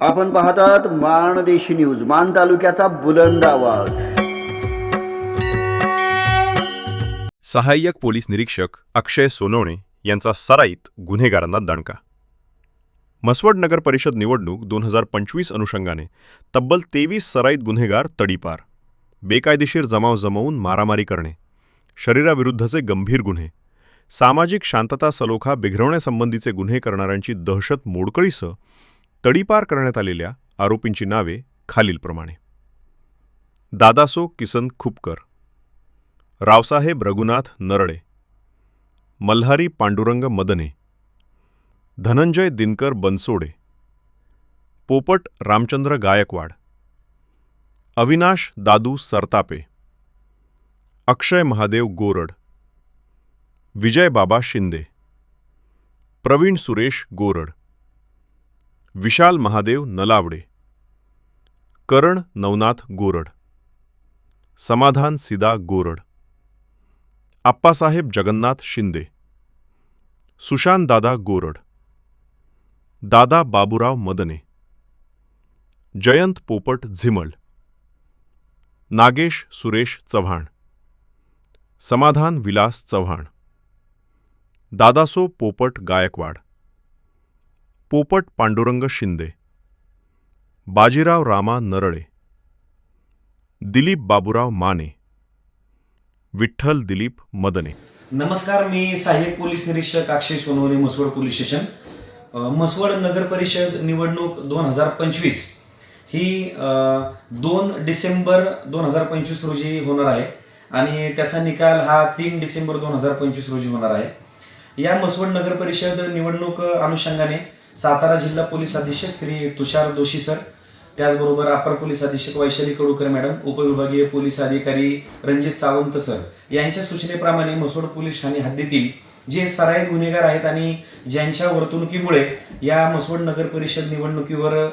आपण पाहतात माणदेशी न्यूज मान तालुक्याचा बुलंद आवाज. सहाय्यक पोलीस निरीक्षक अक्षय सोनवणे यांचा सराईत गुन्हेगारांना दणका. मसवड नगर परिषद निवडणूक दोन हजार पंचवीस अनुषंगाने तब्बल तेवीस सराईत गुन्हेगार तडीपार. बेकायदेशीर जमाव जमवून मारामारी करणे. शरीराविरुद्धचे गंभीर गुन्हे. सामाजिक शांतता सलोखा बिघडवण्यासंबंधीचे गुन्हे करणाऱ्यांची दहशत मोडकळीसह तडीपार करण्यात आलेल्या आरोपींची नावे खालीलप्रमाणे. दादासो किसन खुपकर रावसाहेब रघुनाथ नरळे मल्हारी पांडुरंग मदने धनंजय दिनकर बनसोडे पोपट रामचंद्र गायकवाड अविनाश दादू सरतापे अक्षय महादेव गोरड विजय बाबा शिंदे प्रवीण सुरेश गोरड विशाल महादेव नलावडे करण नवनाथ गोरड समाधान सिदा गोरड आप्पासाहेब जगन्नाथ शिंदे सुशांत दादा गोरड दादा बाबूराव मदने जयंत पोपट झिमळ नागेश सुरेश चव्हाण समाधान विलास चव्हाण दादासो पोपट गायकवाड. पोपट पांडुरंग शिंदे. बाजीराव रामा नरळे. दिलीप बाबूराव माने. विठ्ठल दिलीप मदने. नमस्कार मी सहाय्यक पोलीस निरीक्षक अक्षय सोनवणे म्हसवड पोलीस स्टेशन. अ, म्हसवड नगर परिषद निवडणूक दोन हजार पंचवीस ही दोन डिसेंबर दोन हजार पंचवीस रोजी होणार आहे. आणि त्याचा निकाल हा तीन डिसेंबर दोन हजार पंचवीस रोजी होणार आहे. या म्हसवड नगर परिषद निवडणूक अनुषंगाने सातारा जिल्हा पोलीस अधीक्षक श्री तुषार दोशी सर त्याचबरोबर अपर पोलीस अधीक्षक वैशाली कडूकर मॅडम उपविभागीय पोलीस अधिकारी रणजित सावंत सर यांच्या सूचनेप्रमाणे मसोड पोलीस ठाणे हद्दीतील जे सराईत गुन्हेगार आहेत आणि ज्यांच्या वर्तणुकीमुळे या म्हसवड नगर परिषद निवडणुकीवर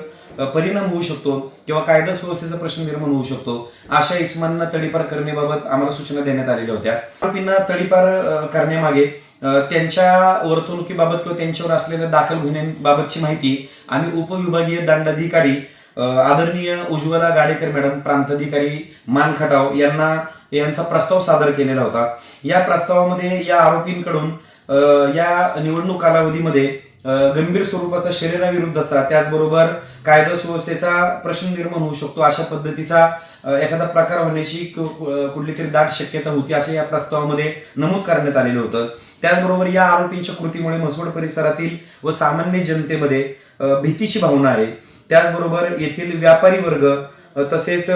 परिणाम होऊ शकतो किंवा कायदा सुव्यवस्थेचा प्रश्न निर्माण होऊ शकतो अशा इस्मांना तडीपार करण्याबाबत आम्हाला सूचना देण्यात आलेल्या होत्या. आरोपींना तडीपार करण्यामागे त्यांच्या वर्तणुकीबाबत किंवा त्यांच्यावर असलेल्या दाखल गुन्ह्यांबाबतची माहिती आम्ही उपविभागीय दंडाधिकारी आदरणीय उज्ज्वला गाडेकर मॅडम प्रांताधिकारी मान खटाव यांना यांचा प्रस्ताव सादर केलेला होता. या प्रस्तावामध्ये या आरोपींकडून या निवडणूक कालावधीमध्ये गंभीर स्वरूपाचा शरीराविरुद्धचा त्याचबरोबर कायदा सुव्यवस्थेचा प्रश्न निर्माण होऊ शकतो अशा पद्धतीचा एखादा प्रकार होण्याची कुठली तरी दाट शक्यता होती असं या प्रस्तावामध्ये नमूद करण्यात आलेलं होतं. त्याचबरोबर या आरोपींच्या कृतीमुळे म्हसवड परिसरातील व सामान्य जनतेमध्ये भीतीची भावना आहे. त्याचबरोबर येथील व्यापारी वर्ग तसेच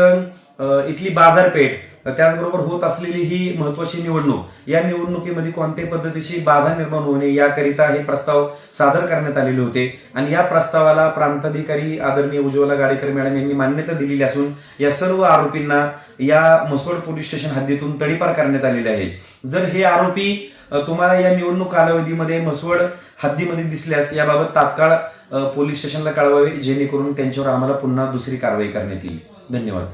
इथली बाजारपेठ त्याचबरोबर होत असलेली ही महत्वाची निवडणूक या निवडणुकीमध्ये कोणत्याही पद्धतीची बाधा निर्माण होणे याकरिता हे प्रस्ताव सादर करण्यात आलेले होते. आणि या प्रस्तावाला प्रांताधिकारी आदरणीय उज्ज्वला गाडेकर मॅडम यांनी मान्यता दिलेली असून या सर्व आरोपींना या मसोड पोलीस स्टेशन हद्दीतून तडीपार करण्यात आलेले आहे. जर हे आरोपी तुम्हाला या निवडणूक कालावधीमध्ये म्हसवड हद्दीमध्ये दिसल्यास याबाबत तात्काळ पोलीस स्टेशनला कळवावे जेणेकरून त्यांच्यावर आम्हाला पुन्हा दुसरी कारवाई करण्यात येईल. धन्यवाद.